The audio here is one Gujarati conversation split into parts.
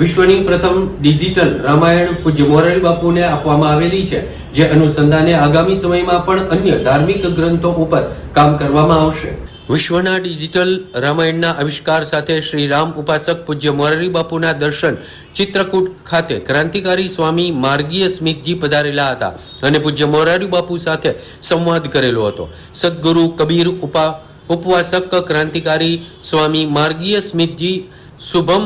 વિશ્વની પ્રથમ ડિજિટલ રામાયણ પૂજ્ય મોરારી બાપુને આપવામાં આવેલી છે, જે અનુસંધાને આગામી સમયમાં પણ અન્ય ધાર્મિક ગ્રંથો ઉપર કામ કરવામાં આવશે. વિશ્વના ડિજિટલ રામાયણના આવિષ્કાર સાથે શ્રી રામ ઉપાસક પૂજ્ય મોરારી બાપુના દર્શન ચિત્રકૂટ ખાતે ક્રાંતિકારી સ્વામી માર્ગીય સ્મિતજી પધારેલા હતા અને પૂજ્ય મોરારી બાપુ સાથે સંવાદ કરેલો હતો. સદગુરુ કબીર ઉપા, ઉપવાસક ક્રાંતિકારી સ્વામી માર્ગીય સ્મિતજી શુભમ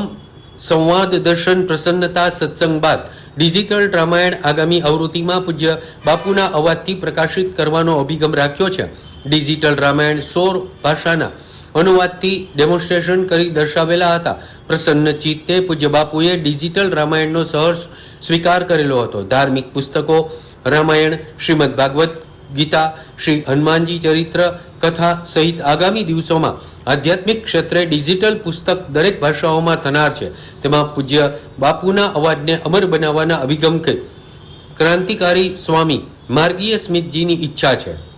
સંવાદ, દર્શન, પ્રસન્નતા સત્સંગ બાદ ડિજિટલ રામાયણ આગામી આવૃત્તિમાં પૂજ્ય બાપુના અવાજથી પ્રકાશિત કરવાનો અભિગમ રાખ્યો છે. ડિજિટલ રામાયણ સોર ભાષાના અનુવાદથી ડેમોન્સ્ટ્રેશન કરી દર્શાવેલા હતા. પ્રસન્ન ચિત્તે પૂજ્ય બાપુએ ડિજિટલ રામાયણનો સહર્ષ સ્વીકાર કરેલો હતો. ધાર્મિક પુસ્તકો, રામાયણ, શ્રીમદ ભાગવત ગીતા, શ્રી હનુમાનજી ચરિત્ર કથા સહિત આગામી દિવસોમાં આધ્યાત્મિક ક્ષેત્રે ડિજિટલ પુસ્તક દરેક ભાષાઓમાં થનાર છે. તેમાં પૂજ્ય બાપુના અવાજને અમર બનાવવાના અભિગમ કે, ક્રાંતિકારી સ્વામી, માર્ગીય સ્મિતજીની ઈચ્છા છે.